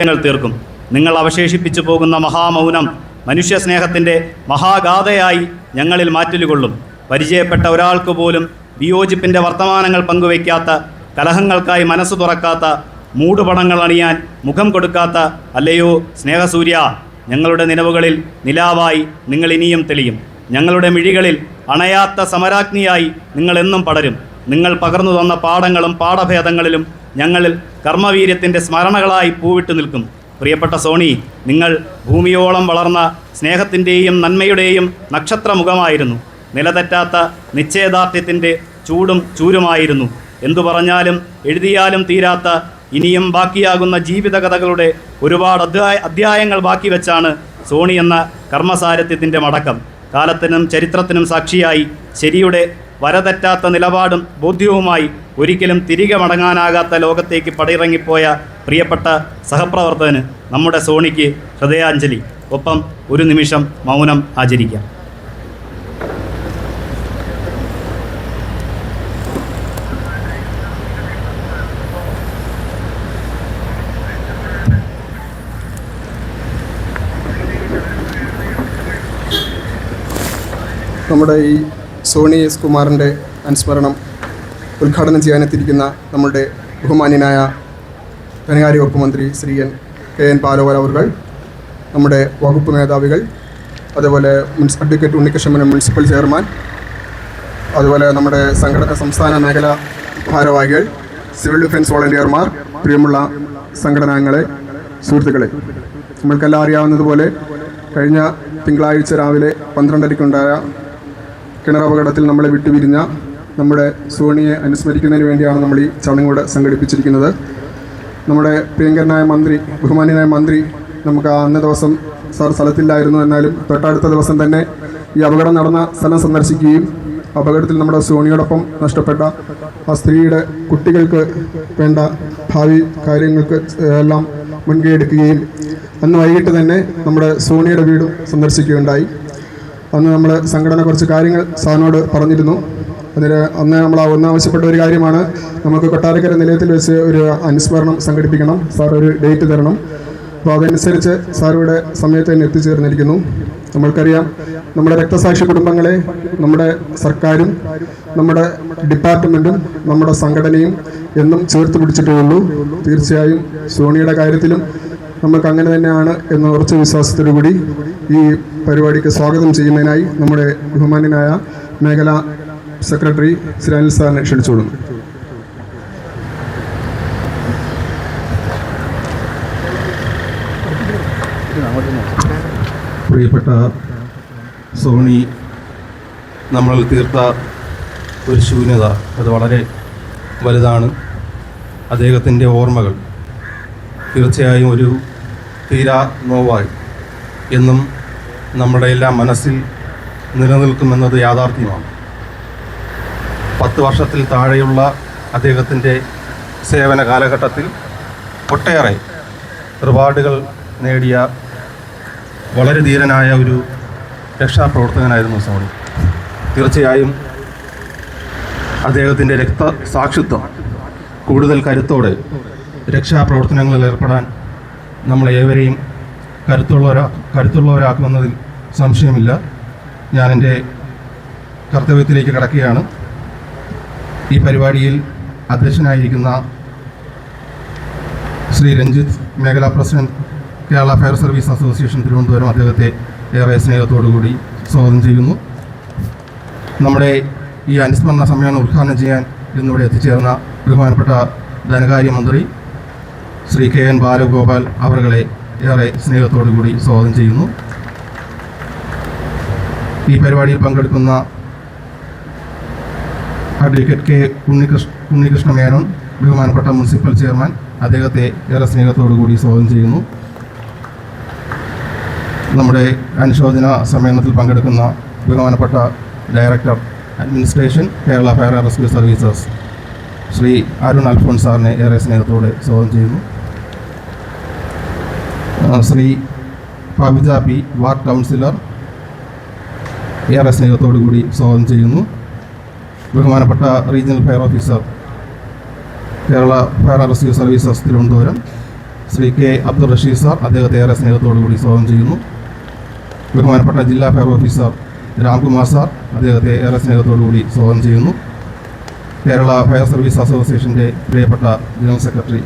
ങ്ങൾ തീർക്കും. നിങ്ങൾ അവശേഷിപ്പിച്ചു പോകുന്ന മഹാമൗനം മനുഷ്യ സ്നേഹത്തിന്റെ മഹാഗാഥയായി ഞങ്ങളിൽ മാറ്റലുകൊള്ളും. പരിചയപ്പെട്ട ഒരാൾക്ക് പോലും വിയോജിപ്പിന്റെ വർത്തമാനങ്ങൾ പങ്കുവയ്ക്കാത്ത കലഹങ്ങൾക്കായി മനസ്സ് തുറക്കാത്ത മൂടുപടങ്ങൾ അണിയാൻ മുഖം കൊടുക്കാത്ത അല്ലയോ സ്നേഹസൂര്യ ഞങ്ങളുടെ നിലവുകളിൽ നിലാവായി നിങ്ങൾ ഇനിയും തെളിയും. ഞങ്ങളുടെ മിഴികളിൽ അണയാത്ത സമരാഗ്നിയായി നിങ്ങൾ എന്നും പടരും. നിങ്ങൾ പകർന്നു തന്ന പാഠങ്ങളും പാഠഭേദങ്ങളിലും ഞങ്ങളിൽ കർമ്മവീര്യത്തിന്റെ സ്മരണകളായി പൂവിട്ട് നിൽക്കും. പ്രിയപ്പെട്ട സോണി നിങ്ങൾ ഭൂമിയോളം വളർന്ന സ്നേഹത്തിന്റെയും നന്മയുടെയും നക്ഷത്രമുഖമായിരുന്നു. നിലതെറ്റാത്ത നിശ്ചയദാർഢ്യത്തിന്റെ ചൂടും ചൂരുമായിരുന്നു. എന്തു പറഞ്ഞാലും എഴുതിയാലും തീരാത്ത ഇനിയും ബാക്കിയാകുന്ന ജീവിതകഥകളുടെ ഒരുപാട് അധ്യായ അധ്യായങ്ങൾ ബാക്കി വെച്ചാണ് സോണി എന്ന കർമ്മസാരഥ്യത്തിന്റെ മടക്കം. കാലത്തിനും ചരിത്രത്തിനും സാക്ഷിയായി ശരിയുടെ വരതെറ്റാത്ത നിലപാടും ബോധ്യവുമായി ഒരിക്കലും തിരികെ മടങ്ങാനാകാത്ത ലോകത്തേക്ക് പടിയിറങ്ങിപ്പോയ പ്രിയപ്പെട്ട സഹപ്രവർത്തകന് നമ്മുടെ സോണിക്ക് ഹൃദയാഞ്ജലി. ഒപ്പം ഒരു നിമിഷം മൗനം ആചരിക്കാം. നമ്മുടെ ഈ സോണി എസ് കുമാറിന്റെ അനുസ്മരണം ഉദ്ഘാടനം ചെയ്യാനെത്തിയിരിക്കുന്ന നമ്മുടെ ബഹുമാന്യനായ ധനകാര്യ വകുപ്പ് മന്ത്രി ശ്രീ എൻ കെ എൻ പാലോവർ അവർ നമ്മുടെ വകുപ്പ് മേധാവികൾ അതുപോലെ മുൻസ് അഡ്വക്കേറ്റ് ഉണ്ണികൃഷ്ണൻ മുനിസിപ്പൽ ചെയർമാൻ അതുപോലെ നമ്മുടെ സംഘടന സംസ്ഥാന മേഖല ഭാരവാഹികൾ സിവിൽ ഡിഫൻസ് വോളണ്ടിയർമാർ പ്രിയമുള്ള സംഘടനകളെ സുഹൃത്തുക്കളെ. നമ്മൾക്കെല്ലാം അറിയാവുന്നതുപോലെ കഴിഞ്ഞ തിങ്കളാഴ്ച രാവിലെ പന്ത്രണ്ടരയ്ക്കുണ്ടായ കിണർ അപകടത്തിൽ നമ്മളെ വിട്ടുപിരിഞ്ഞ നമ്മുടെ സോണിയെ അനുസ്മരിക്കുന്നതിന് വേണ്ടിയാണ് നമ്മൾ ഈ ചടങ്ങൂടെ സംഘടിപ്പിച്ചിരിക്കുന്നത്. നമ്മുടെ പ്രിയങ്കരനായ മന്ത്രി ബഹുമാന്യനായ മന്ത്രി നമുക്ക് ആ അന്ന ദിവസം സാർ സ്ഥലത്തില്ലായിരുന്നു. എന്നാലും തൊട്ടടുത്ത ദിവസം തന്നെ ഈ അപകടം നടന്ന സ്ഥലം സന്ദർശിക്കുകയും അപകടത്തിൽ നമ്മുടെ സോണിയോടൊപ്പം നഷ്ടപ്പെട്ട ആ സ്ത്രീയുടെ കുട്ടികൾക്ക് വേണ്ട ഭാവി കാര്യങ്ങൾക്ക് എല്ലാം മുൻകൈ എടുക്കുകയും അന്ന് വൈകിട്ട് തന്നെ നമ്മുടെ സോണിയുടെ വീടും സന്ദർശിക്കുകയുണ്ടായി. അന്ന് നമ്മൾ സംഘടന കുറച്ച് കാര്യങ്ങൾ സാറിനോട് പറഞ്ഞിരുന്നു. അതിന് അന്ന് നമ്മൾ ഒന്നാവശ്യപ്പെട്ട ഒരു കാര്യമാണ്. നമുക്ക് കൊട്ടാരക്കര നിലയത്തിൽ വെച്ച് ഒരു അനുസ്മരണം സംഘടിപ്പിക്കണം. സാർ ഒരു ഡേറ്റ് തരണം. അപ്പോൾ അതനുസരിച്ച് സാർ ഇവിടെ സമയത്ത് തന്നെ എത്തിച്ചേർന്നിരിക്കുന്നു. നമ്മൾക്കറിയാം നമ്മുടെ രക്തസാക്ഷി കുടുംബങ്ങളെ നമ്മുടെ സർക്കാരും നമ്മുടെ ഡിപ്പാർട്ട്മെന്റും നമ്മുടെ സംഘടനയും എന്നും ചേർത്ത് പിടിച്ചിട്ടേ ഉള്ളൂ. തീർച്ചയായും സോണിയുടെ കാര്യത്തിലും നമുക്ക് അങ്ങനെ തന്നെയാണ് എന്ന ഉറച്ച വിശ്വാസത്തോടുകൂടി ഈ പരിപാടിക്ക് സ്വാഗതം ചെയ്യുന്നതിനായി നമ്മുടെ ബഹുമാന്യനായ മേഖല സെക്രട്ടറി ശ്രീ അനിൽ സാറിനെ ക്ഷണിച്ചുകൊള്ളുന്നു പ്രിയപ്പെട്ട സോണി നമ്മൾ തീർത്ത ഒരു ശൂന്യത അത് വളരെ വലുതാണ്. അദ്ദേഹത്തിന്റെ ഓർമ്മകൾ തീർച്ചയായും ഒരു തീരാ നോവായി. എന്നും നമ്മുടെ എല്ലാം മനസ്സിൽ നിലനിൽക്കുമെന്നത് യാഥാർത്ഥ്യമാണ്. പത്ത് വർഷത്തിൽ താഴെയുള്ള അദ്ദേഹത്തിന്റെ സേവന കാലഘട്ടത്തിൽ ഒട്ടേറെ റിവാർഡുകൾ നേടിയ വളരെ ധീരനായ ഒരു രക്ഷാപ്രവർത്തകനായിരുന്നു സോണി. തീർച്ചയായും അദ്ദേഹത്തിന്റെ രക്തസാക്ഷിത്വം കൂടുതൽ കരുത്തോടെ രക്ഷാപ്രവർത്തനങ്ങളിൽ ഏർപ്പെടാൻ നമ്മളെ ഏവരെയും കരുത്തുള്ളവരാ കരുത്തുള്ളവരാക്കുമെന്നതിൽ സംശയമില്ല. ഞാൻ എന്റെ കർത്തവ്യത്തിലേക്ക് കിടക്കുകയാണ്. ഈ പരിപാടിയിൽ അധ്യക്ഷനായിരിക്കുന്ന ശ്രീ രഞ്ജിത്ത് മേഖലാ president Kerala fire service association Thiruvananthapuram അദ്ദേഹത്തെ ഏറെ സ്നേഹത്തോടുകൂടി സ്വാഗതം ചെയ്യുന്നു. നമ്മുടെ ഈ അനുസ്മരണ സമ്മേളനം ഉദ്ഘാടനം ചെയ്യാൻ ഇന്നിവിടെ എത്തിച്ചേർന്ന ബഹുമാനപ്പെട്ട ധനകാര്യമന്ത്രി ശ്രീ കെ എൻ ബാലഗോപാൽ അവരുടെ ഏറെ സ്നേഹത്തോടുകൂടി സ്വാഗതം ചെയ്യുന്നു. ഈ പരിപാടിയിൽ പങ്കെടുക്കുന്ന അഡ്വക്കേറ്റ് കെ ഉണ്ണികൃഷ്ണ ഉണ്ണികൃഷ്ണ മേനോൻ ബഹുമാനപ്പെട്ട മുനിസിപ്പൽ ചെയർമാൻ അദ്ദേഹത്തെ ഏറെ സ്നേഹത്തോടു കൂടി സ്വാഗതം ചെയ്യുന്നു. നമ്മുടെ അനുശോചന സമ്മേളനത്തിൽ പങ്കെടുക്കുന്ന ബഹുമാനപ്പെട്ട director administration Kerala fire rescue services Shri Arun Alphonse സാറിനെ ഏറെ സ്നേഹത്തോടെ സ്വാഗതം ചെയ്യുന്നു. Shri Fabija P ward councillor ഏറെ സ്നേഹത്തോടു കൂടി സ്വാഗതം ചെയ്യുന്നു. ബഹുമാനപ്പെട്ട regional fire officer Kerala fire rescue services Thiruvananthapuram. Shri K Abdul Rasheed sir അദ്ദേഹത്തെ ഏറെ സ്നേഹത്തോടു കൂടി സ്വാഗതം ചെയ്യുന്നു. ബഹുമാനപ്പെട്ട ജില്ലാ ഫയർ ഓഫീസർ രാംകുമാർ സാർ അദ്ദേഹത്തെ ഏറെ സ്നേഹത്തോടു കൂടി സ്വാഗതം ചെയ്യുന്നു. കേരള ഫയർ സർവീസ് അസോസിയേഷന്റെ പ്രിയപ്പെട്ട ജനറൽ സെക്രട്ടറി